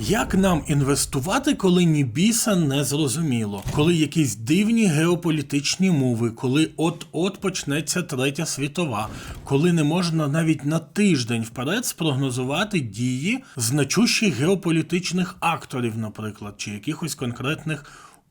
Як нам інвестувати, коли ні біса не зрозуміло, коли якісь дивні геополітичні мови, коли от-от почнеться третя світова, коли не можна навіть на тиждень вперед спрогнозувати дії значущих геополітичних акторів, наприклад, чи якихось конкретних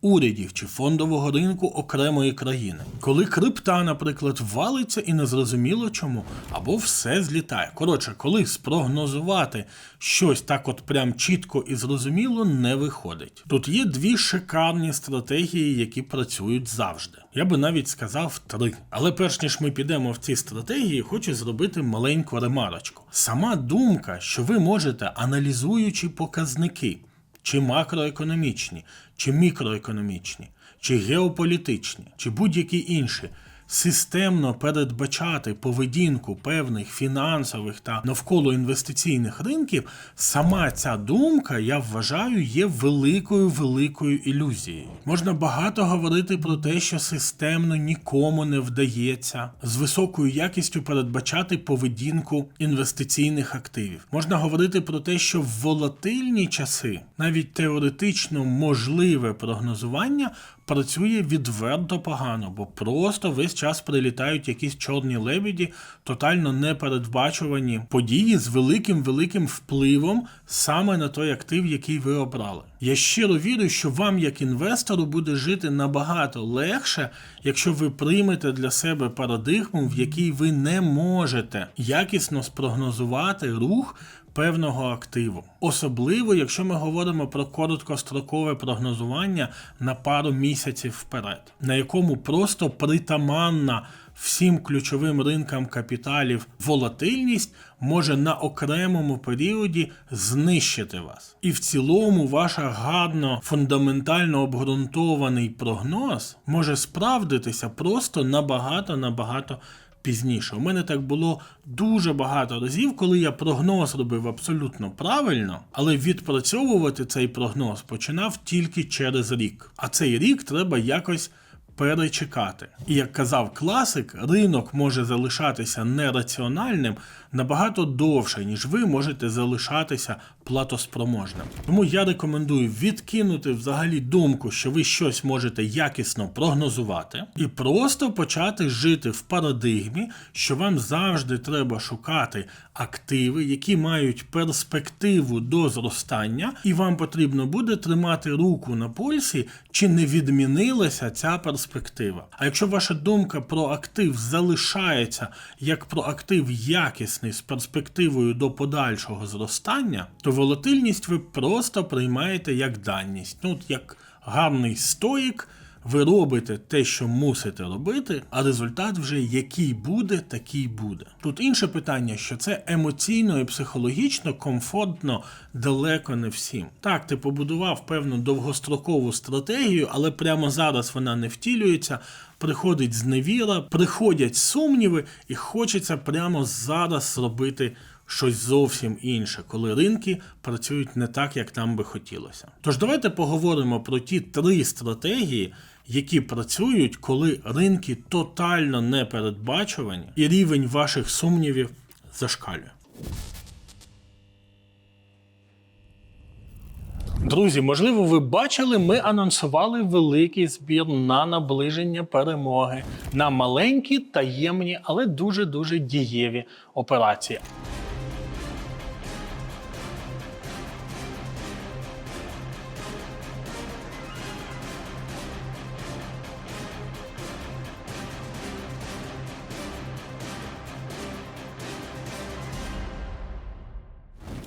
урядів чи фондового ринку окремої країни. Коли крипта, наприклад, валиться і незрозуміло чому, або все злітає. Коротше, коли спрогнозувати щось так от прям чітко і зрозуміло не виходить. Тут є дві шикарні стратегії, які працюють завжди. Я би навіть сказав три. Але перш ніж ми підемо в ці стратегії, хочу зробити маленьку ремарочку. Сама думка, що ви можете, аналізуючи показники, чи макроекономічні, чи мікроекономічні, чи геополітичні, чи будь-які інші. Системно передбачати поведінку певних фінансових та навколо інвестиційних ринків, сама ця думка, я вважаю, є великою великою ілюзією. Можна багато говорити про те, що системно нікому не вдається з високою якістю передбачати поведінку інвестиційних активів. Можна говорити про те, що в волатильні часи навіть теоретично можливе прогнозування працює відверто погано, бо просто весь час прилітають якісь чорні лебіді, тотально непередбачувані події з великим великим впливом саме на той актив, який ви обрали. Я щиро вірю, що вам, як інвестору, буде жити набагато легше, якщо ви приймете для себе парадигму, в якій ви не можете якісно спрогнозувати рух певного активу. Особливо, якщо ми говоримо про короткострокове прогнозування на пару місяців вперед, на якому просто притаманна всім ключовим ринкам капіталів волатильність може на окремому періоді знищити вас. І в цілому ваш гарно фундаментально обґрунтований прогноз може справдитися просто набагато набагато пізніше. У мене так було дуже багато разів, коли я прогноз робив абсолютно правильно, але відпрацьовувати цей прогноз починав тільки через рік. А цей рік треба якось. Перечекати. І як казав класик, ринок може залишатися нераціональним набагато довше, ніж ви можете залишатися платоспроможним. Тому я рекомендую відкинути взагалі думку, що ви щось можете якісно прогнозувати, і просто почати жити в парадигмі, що вам завжди треба шукати активи, які мають перспективу до зростання, і вам потрібно буде тримати руку на пульсі, чи не відмінилася ця перспектива. А якщо ваша думка про актив залишається як про актив якісний з перспективою до подальшого зростання, то волатильність ви просто приймаєте як даність. Ну, як гарний стоїк. Ви робите те, що мусите робити, а результат вже який буде, такий буде. Тут інше питання, що це емоційно і психологічно комфортно далеко не всім. Так, ти побудував певну довгострокову стратегію, але прямо зараз вона не втілюється. Приходить зневіра, приходять сумніви, і хочеться прямо зараз зробити щось зовсім інше, коли ринки працюють не так, як нам би хотілося. Тож давайте поговоримо про ті три стратегії, які працюють, коли ринки тотально непередбачувані і рівень ваших сумнівів зашкалює. Друзі, можливо, ви бачили, ми анонсували великий збір на наближення перемоги на маленькі, таємні, але дуже дуже дієві операції.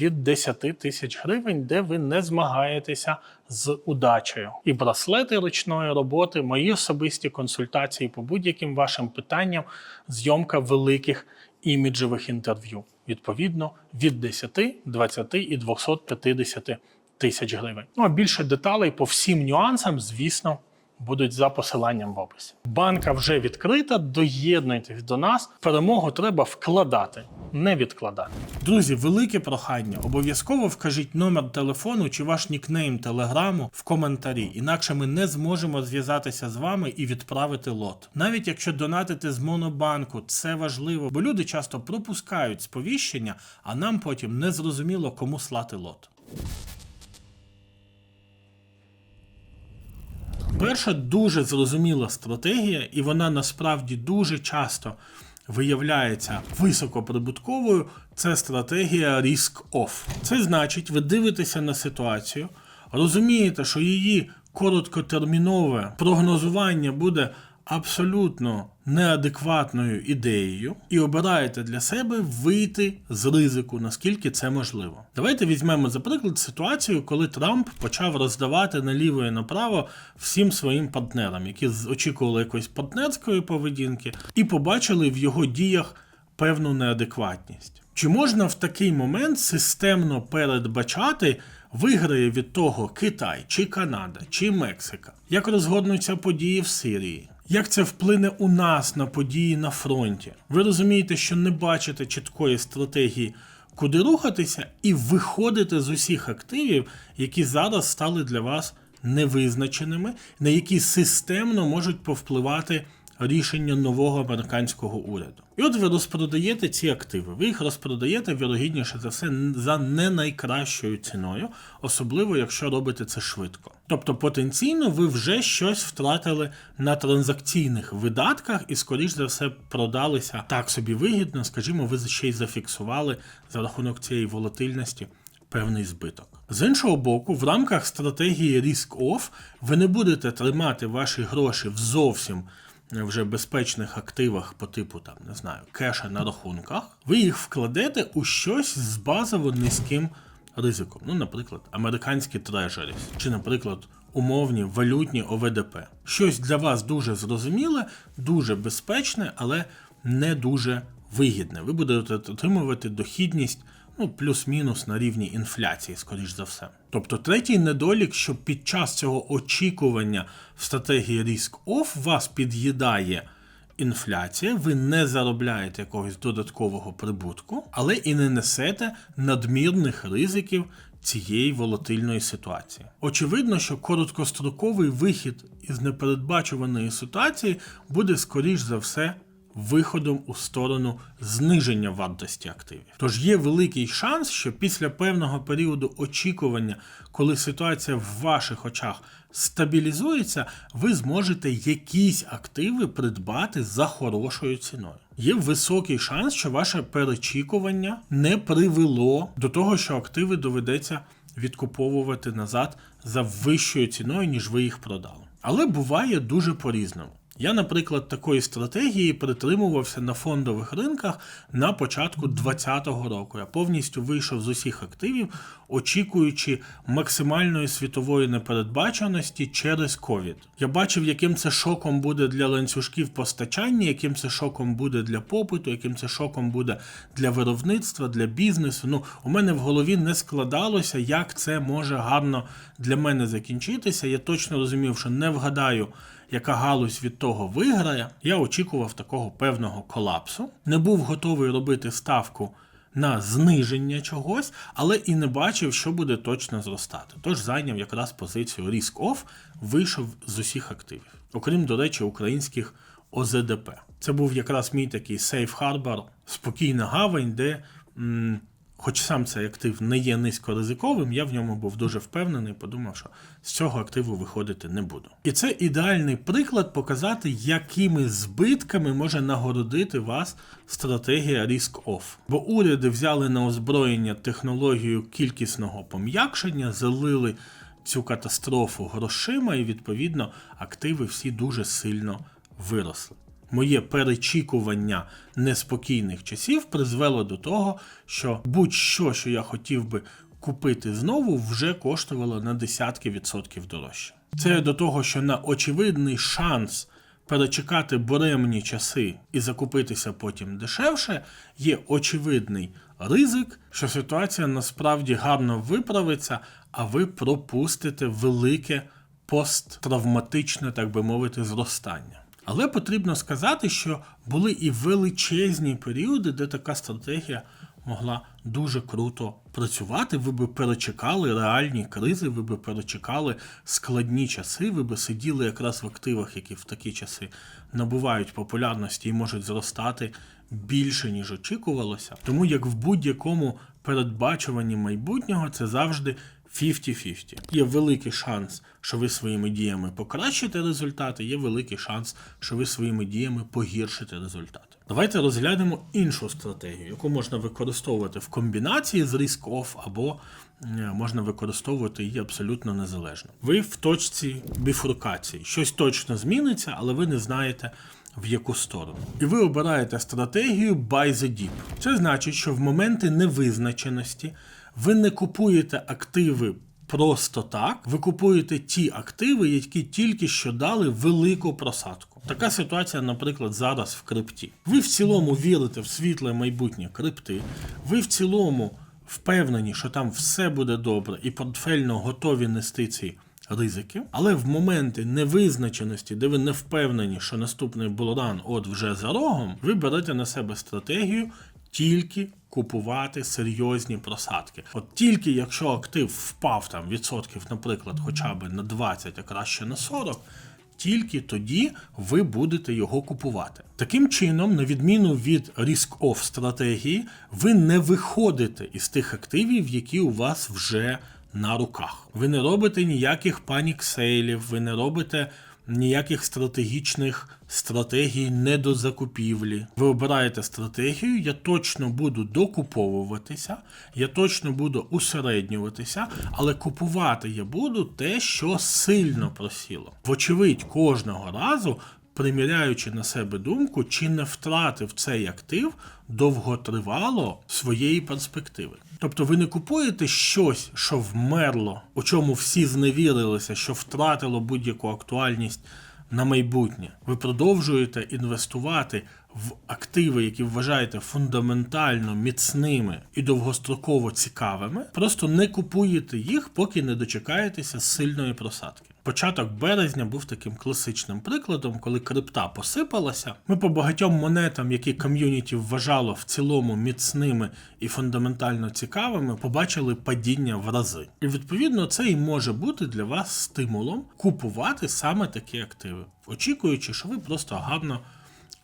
від 10 тисяч гривень, де ви не змагаєтеся з удачею. І браслети ручної роботи, мої особисті консультації по будь-яким вашим питанням, зйомка великих іміджевих інтерв'ю. Відповідно, від 10, 20 і 250 тисяч гривень. Ну а більше деталей по всім нюансам, звісно. Будуть за посиланням в описі. Банка вже відкрита. Доєднуйтесь до нас. Перемогу треба вкладати, не відкладати. Друзі, велике прохання. Обов'язково вкажіть номер телефону чи ваш нікнейм телеграму в коментарі. Інакше ми не зможемо зв'язатися з вами і відправити лот. Навіть якщо донатити з монобанку, це важливо, бо люди часто пропускають сповіщення, а нам потім не зрозуміло, кому слати лот. Перша дуже зрозуміла стратегія, і вона насправді дуже часто виявляється високоприбутковою. Це стратегія risk-off. Це значить, ви дивитеся на ситуацію, розумієте, що її короткотермінове прогнозування буде абсолютно неадекватною ідеєю, і обираєте для себе вийти з ризику, наскільки це можливо. Давайте візьмемо за приклад ситуацію, коли Трамп почав роздавати наліво і направо всім своїм партнерам, які очікували якоїсь партнерської поведінки, і побачили в його діях певну неадекватність. Чи можна в такий момент системно передбачати, виграє від того Китай, чи Канада, чи Мексика? Як розгорнуться події в Сирії? Як це вплине у нас на події на фронті? Ви розумієте, що не бачите чіткої стратегії, куди рухатися, і виходите з усіх активів, які зараз стали для вас невизначеними, на які системно можуть повпливати рішення нового американського уряду. І от ви розпродаєте ці активи. Ви їх розпродаєте, вірогідніше за все, за не найкращою ціною, особливо якщо робите це швидко. Тобто потенційно ви вже щось втратили на транзакційних видатках і, скоріш за все, продалися так собі вигідно, скажімо, ви ще й зафіксували за рахунок цієї волатильності певний збиток. З іншого боку, в рамках стратегії Risk-Off ви не будете тримати ваші гроші в зовсім вже безпечних активах по типу там не знаю кеша на рахунках. Ви їх вкладете у щось з базово низьким ризиком. Ну, наприклад, американські трежеріс, чи, наприклад, умовні валютні ОВДП. Щось для вас дуже зрозуміле, дуже безпечне, але не дуже вигідне. Ви будете отримувати дохідність ну, плюс-мінус на рівні інфляції, скоріш за все. Тобто, третій недолік, що під час цього очікування в стратегії Risk-Off вас під'їдає інфляція, ви не заробляєте якогось додаткового прибутку, але і не несете надмірних ризиків цієї волатильної ситуації. Очевидно, що короткостроковий вихід із непередбачуваної ситуації буде скоріш за все виходом у сторону зниження вартості активів. Тож є великий шанс, що після певного періоду очікування, коли ситуація в ваших очах стабілізується, ви зможете якісь активи придбати за хорошою ціною. Є високий шанс, що ваше перечікування не привело до того, що активи доведеться відкуповувати назад за вищою ціною, ніж ви їх продали. Але буває дуже по-різному. Я, наприклад, такої стратегії притримувався на фондових ринках на початку 2020 року. Я повністю вийшов з усіх активів, очікуючи максимальної світової непередбаченості через ковід. Я бачив, яким це шоком буде для ланцюжків постачання, яким це шоком буде для попиту, яким це шоком буде для виробництва, для бізнесу. Ну, у мене в голові не складалося, як це може гарно для мене закінчитися. Я точно розумів, що не вгадаю яка галузь від того виграє, я очікував такого певного колапсу. Не був готовий робити ставку на зниження чогось, але і не бачив, що буде точно зростати. Тож зайняв якраз позицію Risk Off, вийшов з усіх активів, окрім, до речі, українських ОЗДП. Це був якраз мій такий сейф Harbor, спокійна гавань, де. м, Хоч сам цей актив не є низькоризиковим, я в ньому був дуже впевнений, подумав, що з цього активу виходити не буду. І це ідеальний приклад показати, якими збитками може нагородити вас стратегія Risk Off. Бо уряди взяли на озброєння технологію кількісного пом'якшення, залили цю катастрофу грошима, і відповідно активи всі дуже сильно виросли. Моє перечікування неспокійних часів призвело до того, що будь-що, що я хотів би купити знову, вже коштувало на десятки відсотків дорожче. Це до того, що на очевидний шанс перечекати буремні часи і закупитися потім дешевше, є очевидний ризик, що ситуація насправді гарно виправиться, а ви пропустите велике посттравматичне, так би мовити, зростання. Але потрібно сказати, що були і величезні періоди, де така стратегія могла дуже круто працювати. Ви би перечекали реальні кризи, ви би перечекали складні часи, ви би сиділи якраз в активах, які в такі часи набувають популярності і можуть зростати більше, ніж очікувалося. Тому як в будь-якому передбачуванні майбутнього це завжди 50-50. Є великий шанс, що ви своїми діями покращите результати, є великий шанс, що ви своїми діями погіршите результати. Давайте розглянемо іншу стратегію, яку можна використовувати в комбінації з Risk Off або е, можна використовувати її абсолютно незалежно. Ви в точці біфуркації. Щось точно зміниться, але ви не знаєте. В яку сторону. І ви обираєте стратегію buy the dip. Це значить, що в моменти невизначеності ви не купуєте активи просто так, ви купуєте ті активи, які тільки що дали велику просадку. Така ситуація, наприклад, зараз в крипті. Ви в цілому вірите в світле майбутнє крипти, ви в цілому впевнені, що там все буде добре, і портфельно готові нести ці ризики, але в моменти невизначеності, де ви не впевнені, що наступний булран от вже за рогом, ви берете на себе стратегію тільки купувати серйозні просадки. От тільки якщо актив впав там відсотків, наприклад, хоча б на 20, а краще на 40, тільки тоді ви будете його купувати. Таким чином, на відміну від risk-off стратегії, ви не виходите із тих активів, які у вас вже на руках. Ви не робите ніяких панік-сейлів, ви не робите ніяких стратегічних стратегій не до закупівлі. Ви обираєте стратегію, я точно буду докуповуватися, я точно буду усереднюватися, але купувати я буду те, що сильно просіло. Вочевидь, кожного разу. Приміряючи на себе думку, чи не втратив цей актив довготривало своєї перспективи. Тобто ви не купуєте щось, що вмерло, у чому всі зневірилися, що втратило будь-яку актуальність на майбутнє. Ви продовжуєте інвестувати в активи, які вважаєте фундаментально міцними і довгостроково цікавими. Просто не купуєте їх, поки не дочекаєтеся сильної просадки. Початок березня був таким класичним прикладом, коли крипта посипалася. Ми по багатьом монетам, які ком'юніті вважало в цілому міцними і фундаментально цікавими, побачили падіння в рази. І відповідно це і може бути для вас стимулом купувати саме такі активи, очікуючи, що ви просто гарно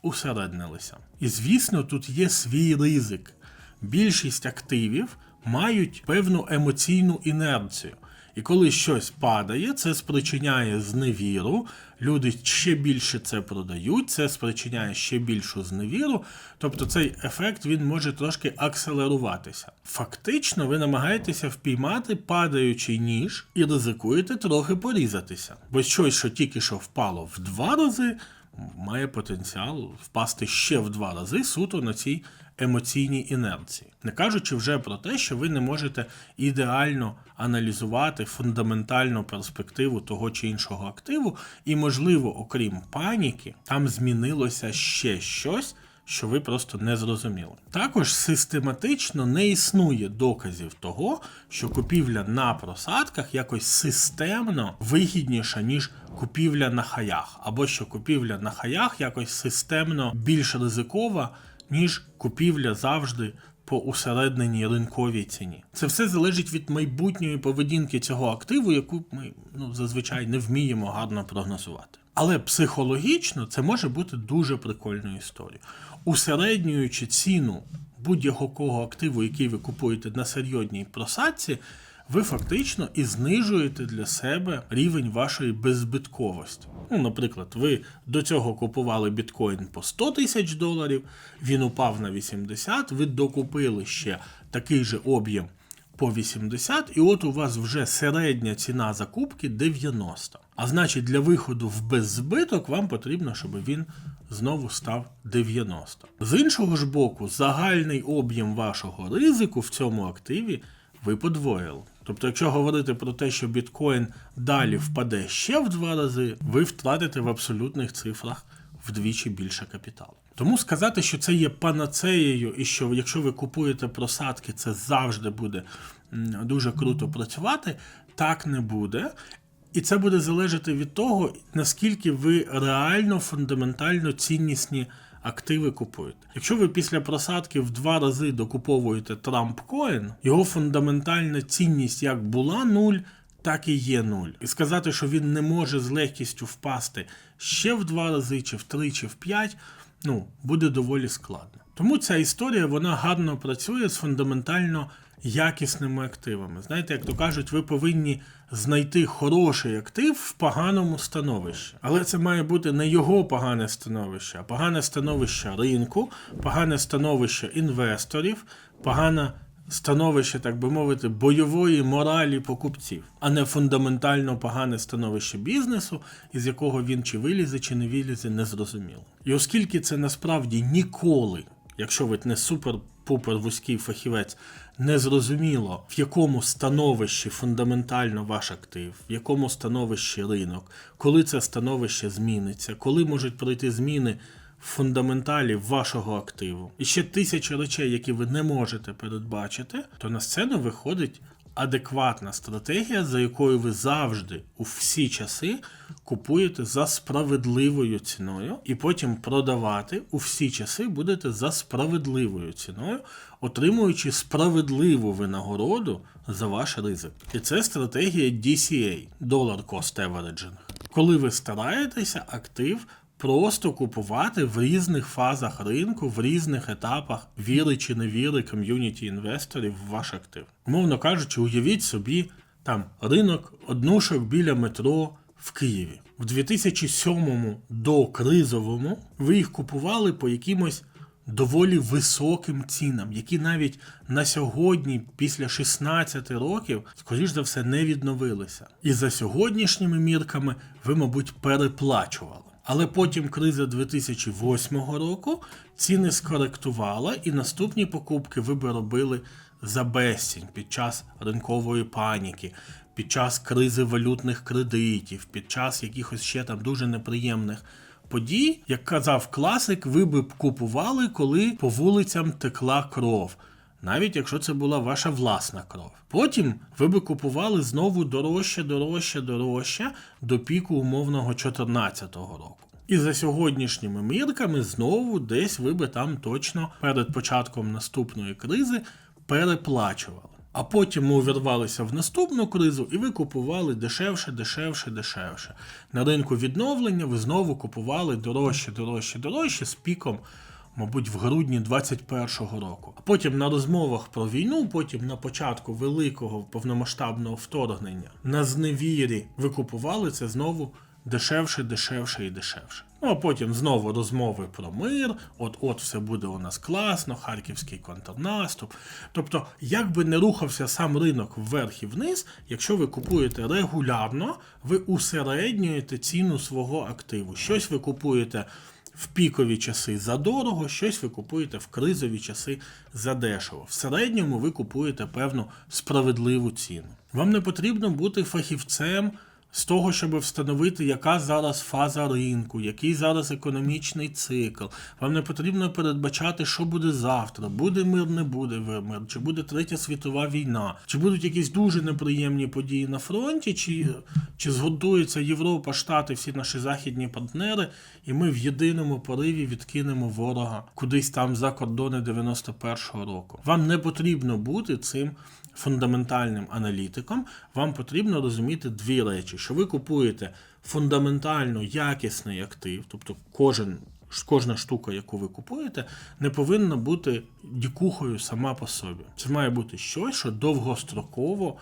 усереднилися. І звісно, тут є свій ризик. Більшість активів мають певну емоційну інерцію. І коли щось падає, це спричиняє зневіру, люди ще більше це продають, це спричиняє ще більшу зневіру. Тобто цей ефект він може трошки акселеруватися. Фактично, ви намагаєтеся впіймати падаючий ніж і ризикуєте трохи порізатися. Бо щось, що тільки що впало в два рази, має потенціал впасти ще в два рази суто на цій емоційній інерції. Не кажучи вже про те, що ви не можете ідеально аналізувати фундаментальну перспективу того чи іншого активу, і, можливо, окрім паніки, там змінилося ще щось. що ви просто не зрозуміли. Також систематично не існує доказів того, що купівля на просадках якось системно вигідніша, ніж купівля на хаях, або що купівля на хаях якось системно більш ризикова, ніж купівля завжди по усередненій ринковій ціні. Це все залежить від майбутньої поведінки цього активу, яку ми ну, зазвичай не вміємо гарно прогнозувати. Але психологічно це може бути дуже прикольною історією. Усереднюючи ціну будь-якого активу, який ви купуєте на серйозній просадці, ви фактично і знижуєте для себе рівень вашої беззбитковості. Ну, наприклад, ви до цього купували біткоін по 100 тисяч доларів, він упав на 80, ви докупили ще такий же об'єм по 80, і от у вас вже середня ціна закупки 90. А значить, для виходу в беззбиток вам потрібно, щоб він знову став 90. З іншого ж боку, загальний об'єм вашого ризику в цьому активі ви подвоїли. Тобто, якщо говорити про те, що біткоін далі впаде ще в два рази, ви втратите в абсолютних цифрах вдвічі більше капіталу. Тому сказати, що це є панацеєю, і що якщо ви купуєте просадки, це завжди буде дуже круто працювати, так не буде. І це буде залежати від того, наскільки ви реально фундаментально ціннісні активи купуєте. Якщо ви після просадки в два рази докуповуєте Трамп Коін, його фундаментальна цінність як була нуль, так і є нуль. І сказати, що він не може з легкістю впасти ще в два рази, чи в три, чи в п'ять, ну, буде доволі складно. Тому ця історія вона гарно працює з фундаментально якісними активами. Знаєте, як то кажуть, ви повинні знайти хороший актив в поганому становищі. Але це має бути не його погане становище, а погане становище ринку, погане становище інвесторів, погане становище, так би мовити, бойової моралі покупців, а не фундаментально погане становище бізнесу, із якого він чи вилізе, чи не вилізе, не зрозуміло. І оскільки це насправді ніколи, якщо ви не супер-пупер вузький фахівець, не зрозуміло, в якому становищі фундаментально ваш актив, в якому становищі ринок, коли це становище зміниться, коли можуть пройти зміни в фундаменталі вашого активу, і ще тисячі речей, які ви не можете передбачити, то на сцену виходить адекватна стратегія, за якою ви завжди у всі часи купуєте за справедливою ціною, і потім продавати у всі часи будете за справедливою ціною, отримуючи справедливу винагороду за ваш ризик. І це стратегія DCA Dollar Cost Averaging. Коли ви стараєтеся актив просто купувати в різних фазах ринку, в різних етапах віри чи не віри ком'юніті інвесторів в ваш актив. Умовно кажучи, уявіть собі там ринок однушок біля метро в Києві. В 2007 до кризовому ви їх купували по якимось доволі високим цінам, які навіть на сьогодні, після 16 років, скоріш за все, не відновилися. І за сьогоднішніми мірками ви, мабуть, переплачували. Але потім криза 2008 року ціни скоректувала, і наступні покупки ви би робили за безцінь під час ринкової паніки, під час кризи валютних кредитів, під час якихось ще там дуже неприємних подій. Як казав класик, ви би купували, коли по вулицям текла кров. Навіть якщо це була ваша власна кров. Потім ви би купували знову дорожче, дорожче, дорожче до піку умовного 2014 року. І за сьогоднішніми мірками знову десь ви би там точно перед початком наступної кризи переплачували. А потім ми увірвалися в наступну кризу, і ви купували дешевше, дешевше, дешевше. На ринку відновлення ви знову купували дорожче, дорожче, дорожче з піком мабуть, в грудні 21-го року. А потім на розмовах про війну, потім на початку великого повномасштабного вторгнення на зневірі ви купували це знову дешевше, дешевше і дешевше. Ну а потім знову розмови про мир. От от все буде у нас класно, харківський контрнаступ. Тобто, як би не рухався сам ринок вверх і вниз, якщо ви купуєте регулярно, ви усереднюєте ціну свого активу. Щось ви купуєте в пікові часи за дорого, щось ви купуєте в кризові часи за дешево. В середньому ви купуєте певну справедливу ціну. Вам не потрібно бути фахівцем з того, щоб встановити, яка зараз фаза ринку, який зараз економічний цикл. Вам не потрібно передбачати, що буде завтра, буде мир, не буде мир, чи буде третя світова війна, чи будуть якісь дуже неприємні події на фронті, чи, чи згодується Європа, Штати, всі наші західні партнери, і ми в єдиному пориві відкинемо ворога кудись там за кордони 91-го року. Вам не потрібно бути цим фундаментальним аналітиком, вам потрібно розуміти дві речі: що ви купуєте фундаментально якісний актив, тобто кожен. Кожна штука, яку ви купуєте, не повинна бути дікухою сама по собі. Це має бути щось, що довгостроково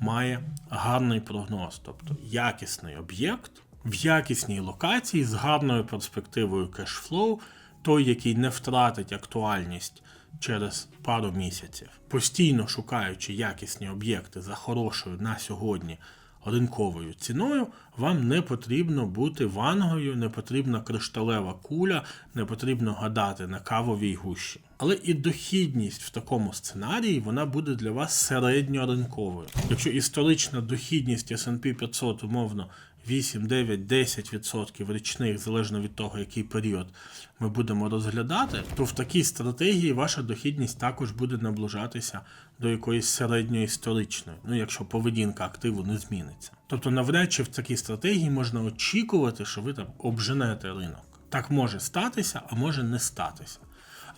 має гарний прогноз, тобто якісний об'єкт в якісній локації з гарною перспективою кешфлоу, той, який не втратить актуальність через пару місяців, постійно шукаючи якісні об'єкти за хорошою на сьогодні ринковою ціною, вам не потрібно бути вангою, не потрібна кришталева куля, не потрібно гадати на кавовій гущі. Але і дохідність в такому сценарії вона буде для вас середньоринковою. Якщо історична дохідність S&P 500 умовно 8, 9, 10% річних, залежно від того, який період ми будемо розглядати, то в такій стратегії ваша дохідність також буде наближатися до якоїсь середньої історичної, ну якщо поведінка активу не зміниться. Тобто, навряд чи в такій стратегії можна очікувати, що ви там обженете ринок. Так може статися, а може не статися.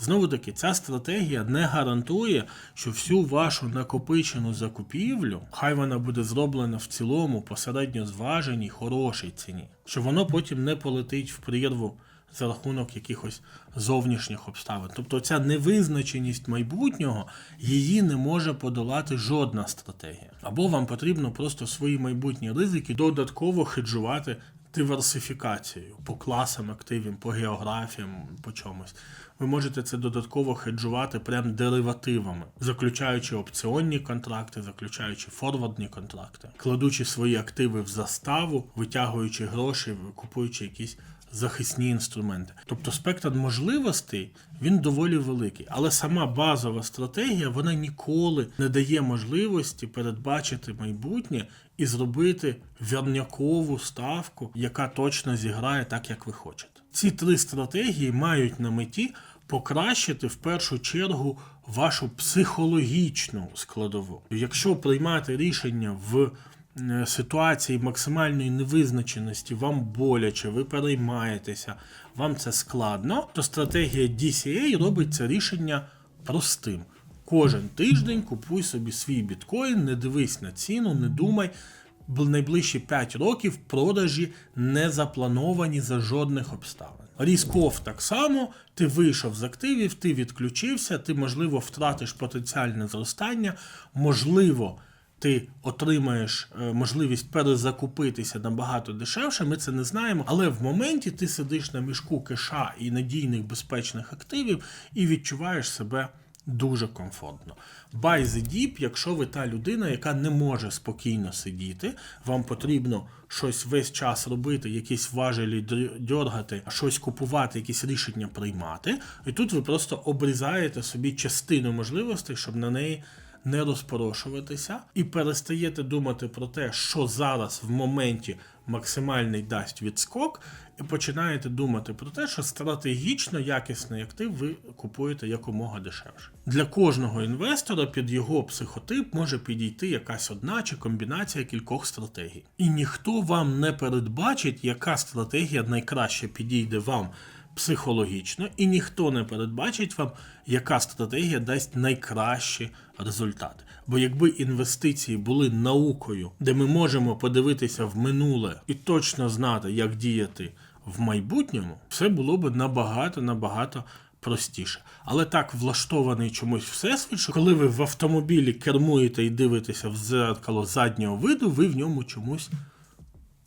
Знову таки, ця стратегія не гарантує, що всю вашу накопичену закупівлю, хай вона буде зроблена в цілому посередньо зваженій, хорошій ціні, що воно потім не полетить в прірву за рахунок якихось зовнішніх обставин. Тобто ця невизначеність майбутнього її не може подолати жодна стратегія. Або вам потрібно просто свої майбутні ризики додатково хеджувати диверсифікацією по класам активів, по географіям, по чомусь. Ви можете це додатково хеджувати прям деривативами, заключаючи опціонні контракти, заключаючи форвардні контракти, кладучи свої активи в заставу, витягуючи гроші, купуючи якісь захисні інструменти. Тобто спектр можливостей він доволі великий, але сама базова стратегія вона ніколи не дає можливості передбачити майбутнє і зробити вірнякову ставку, яка точно зіграє так, як ви хочете. Ці три стратегії мають на меті покращити в першу чергу вашу психологічну складову. Якщо приймати рішення в е, ситуації максимальної невизначеності, вам боляче, ви переймаєтеся, вам це складно, то стратегія DCA робить це рішення простим. Кожен тиждень купуй собі свій біткоін, не дивись на ціну, не думай. Найближчі 5 років продажі не заплановані за жодних обставин. Різков так само, ти вийшов з активів, ти відключився, ти, можливо, втратиш потенціальне зростання, можливо, ти отримаєш е, можливість перезакупитися набагато дешевше, ми це не знаємо. Але в моменті ти сидиш на мішку кеша і надійних безпечних активів і відчуваєш себе дуже комфортно. Buy the dip, якщо ви та людина, яка не може спокійно сидіти, вам потрібно щось весь час робити, якісь важелі дьоргати, щось купувати, якісь рішення приймати. І тут ви просто обрізаєте собі частину можливостей, щоб на неї. Не розпорошуватися і перестаєте думати про те, що зараз в моменті максимальний дасть відскок, і починаєте думати про те, що стратегічно якісний актив ви купуєте якомога дешевше. Для кожного інвестора під його психотип може підійти якась одна чи комбінація кількох стратегій. І ніхто вам не передбачить, яка стратегія найкраще підійде вам. Психологічно, і ніхто не передбачить вам, яка стратегія дасть найкращі результати. Бо якби інвестиції були наукою, де ми можемо подивитися в минуле і точно знати, як діяти в майбутньому, все було б набагато набагато простіше. Але так влаштований чомусь всесвіт, що коли ви в автомобілі кермуєте і дивитеся в зеркало заднього виду, ви в ньому чомусь.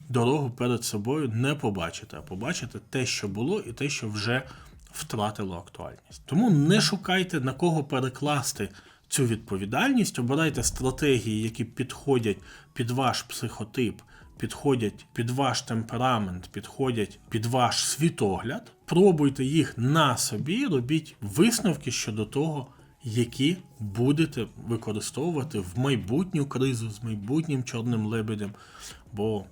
Дорогу перед собою не побачите, а побачите те, що було, і те, що вже втратило актуальність. Тому не шукайте на кого перекласти цю відповідальність, обирайте стратегії, які підходять під ваш психотип, підходять під ваш темперамент, підходять під ваш світогляд. Пробуйте їх на собі, робіть висновки щодо того, які будете використовувати в майбутню кризу з майбутнім чорним лебедем. Бо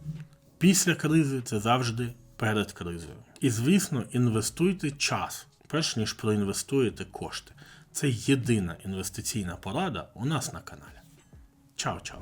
після кризи це завжди перед кризою. І звісно, інвестуйте час, перш ніж проінвестуєте кошти. Це єдина інвестиційна порада у нас на каналі. Чао-чао!